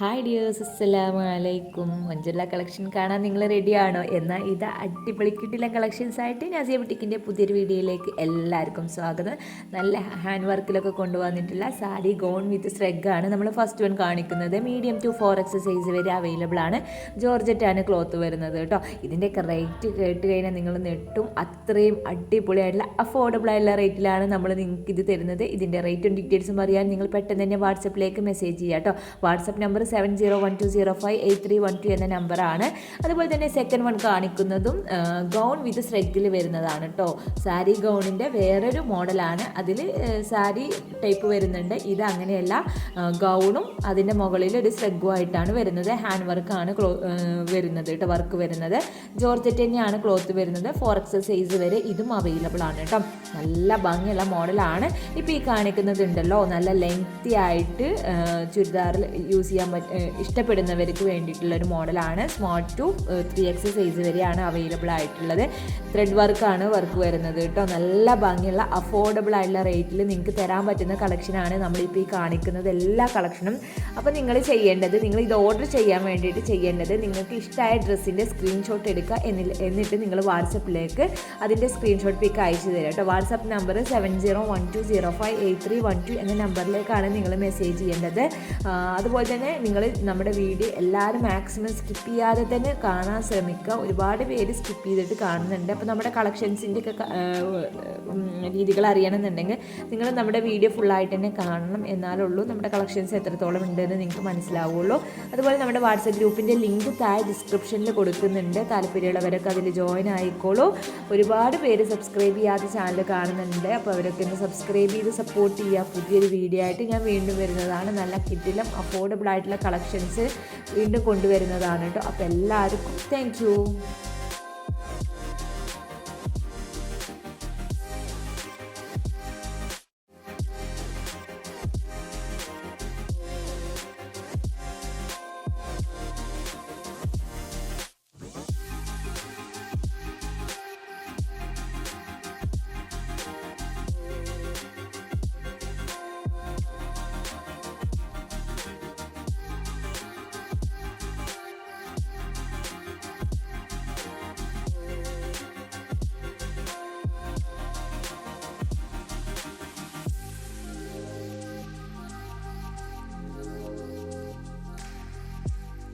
Hi dears അസ്സലാമു അലൈക്കും മഞ്ജുല collection കാണാൻ നിങ്ങൾ റെഡിയാണോ എന്നാൽ ഇത് അടിപൊളി കിട്ടില്ല കളക്ഷൻസ് ആയിട്ട് നസിയ ബുട്ടിക്കിന്റെ പുതിയൊരു വീഡിയോയിലേക്ക് എല്ലാവർക്കും സ്വാഗതം. നല്ല ഹാൻഡ് വർക്കിലൊക്കെ കൊണ്ടുവന്നിട്ടുള്ള സാരി ഗോൺ വിത്ത് സ്ട്രെഗാണ് നമ്മൾ ഫസ്റ്റ് വൺ കാണിക്കുന്നത്. Medium to four X size വരെ അവൈലബിൾ ആണ്. ജോർജറ്റാണ് ക്ലോത്ത് വരുന്നത് കേട്ടോ. ഇതിന്റെയൊക്കെ റേറ്റ് കേട്ട് കഴിഞ്ഞാൽ നിങ്ങൾ നെട്ടും അത്രയും അടിപൊളിയായിട്ടുള്ള അഫോർഡബിൾ ആയിട്ടുള്ള റേറ്റിലാണ് നമ്മൾ നിങ്ങൾക്ക് ഇത് തരുന്നത്. ഇതിന്റെ റേറ്റും ഡീറ്റെയിൽസും അറിയാൻ നിങ്ങൾ പെട്ടെന്ന് തന്നെ വാട്സപ്പിലേക്ക് മെസ്സേജ് ചെയ്യാം കേട്ടോ. WhatsApp number seven zero one two zero five eight three one two എന്ന നമ്പറാണ് അതുപോലെ തന്നെ സെക്കൻഡ് വൺ കാണിക്കുന്നതും ഗൗൺ വിത്ത് സ്ട്രെഗിൽ വരുന്നതാണ് കേട്ടോ സാരി ഗൗണിന്റെ വേറൊരു മോഡലാണ്. അതിൽ സാരി ടൈപ്പ് വരുന്നുണ്ട്. ഇത് അങ്ങനെയല്ല. ഗൗണും അതിന്റെ മുകളിൽ ഒരു സ്ട്രെഗുമായിട്ടാണ് വരുന്നത്. ഹാൻഡ് വർക്കാണ് ക്ലോ വരുന്നത് കേട്ടോ വർക്ക് വരുന്നത്. ജോർജറ്റ് തന്നെയാണ് ക്ലോത്ത് വരുന്നത്. ഫോർ എക്സസൈസ് വരെ ഇതും അവൈലബിൾ ആണ് കേട്ടോ നല്ല ഭംഗിയുള്ള മോഡലാണ്. ഇപ്പോൾ ഈ കാണിക്കുന്നത് ഉണ്ടല്ലോ നല്ല ലെങ്തി ആയിട്ട് ചുരിദാറിൽ യൂസ് ചെയ്യാൻ ഇഷ്ടപ്പെടുന്നവർക്ക് വേണ്ടിയിട്ടുള്ള ഒരു മോഡലാണ് small to three X size വരെയാണ് അവൈലബിൾ ആയിട്ടുള്ളത്. ത്രെഡ് വർക്കാണ് വർക്ക് വരുന്നത് കേട്ടോ. നല്ല ഭംഗിയുള്ള അഫോർഡബിൾ ആയിട്ടുള്ള റേറ്റിൽ നിങ്ങൾക്ക് തരാൻ പറ്റുന്ന കളക്ഷനാണ് നമ്മളിപ്പോൾ ഈ കാണിക്കുന്നത്. എല്ലാ കളക്ഷനും അപ്പോൾ നിങ്ങൾ ചെയ്യേണ്ടത് നിങ്ങൾ ഇത് ഓർഡർ ചെയ്യാൻ വേണ്ടിയിട്ട് ചെയ്യേണ്ടത് നിങ്ങൾക്ക് ഇഷ്ടമായ ഡ്രസ്സിന്റെ സ്ക്രീൻഷോട്ട് എടുക്കുക എന്നിട്ട് നിങ്ങൾ വാട്സപ്പിലേക്ക് അതിന്റെ സ്ക്രീൻഷോട്ട് പിക്ക് അയച്ചു തരാം കേട്ടോ. WhatsApp number seven zero one two zero five eight three one two എന്ന നമ്പറിലേക്കാണ് നിങ്ങൾ മെസ്സേജ് ചെയ്യേണ്ടത്. അതുപോലെ തന്നെ നിങ്ങൾ നമ്മുടെ വീഡിയോ എല്ലാവരും മാക്സിമം സ്കിപ്പ് ചെയ്യാതെ തന്നെ കാണാൻ ശ്രമിക്കുക. ഒരുപാട് പേര് സ്കിപ്പ് ചെയ്തിട്ട് കാണുന്നുണ്ട്. അപ്പോൾ നമ്മുടെ കളക്ഷൻസിന്റെ ഒക്കെ രീതികൾ അറിയണമെന്നുണ്ടെങ്കിൽ നിങ്ങൾ നമ്മുടെ വീഡിയോ ഫുള്ളായിട്ട് തന്നെ കാണണം. എന്നാലുള്ളൂ നമ്മുടെ കളക്ഷൻസ് എത്രത്തോളം ഉണ്ടെന്ന് നിങ്ങൾക്ക് മനസ്സിലാവുള്ളൂ. അതുപോലെ നമ്മുടെ വാട്സപ്പ് ഗ്രൂപ്പിന്റെ ലിങ്ക് താഴെ ഡിസ്ക്രിപ്ഷനിൽ കൊടുക്കുന്നുണ്ട്. താല്പര്യമുള്ളവരൊക്കെ അതിൽ ജോയിൻ ആയിക്കോളൂ. ഒരുപാട് പേര് സബ്സ്ക്രൈബ് ചെയ്യാത്ത ചാനൽ കാണുന്നുണ്ട്. അപ്പോൾ അവരൊക്കെ ഒന്ന് സബ്സ്ക്രൈബ് ചെയ്ത് സപ്പോർട്ട് ചെയ്യുക. പുതിയൊരു വീഡിയോ ആയിട്ട് ഞാൻ വീണ്ടും വരുന്നതാണ്. നല്ല കിറ്റിലും അഫോർഡബിൾ ആയിട്ടുള്ള കളക്ഷൻസ് വീണ്ടും കൊണ്ടുവരുന്നതാണ് കേട്ടോ. അപ്പോൾ എല്ലാവർക്കും താങ്ക്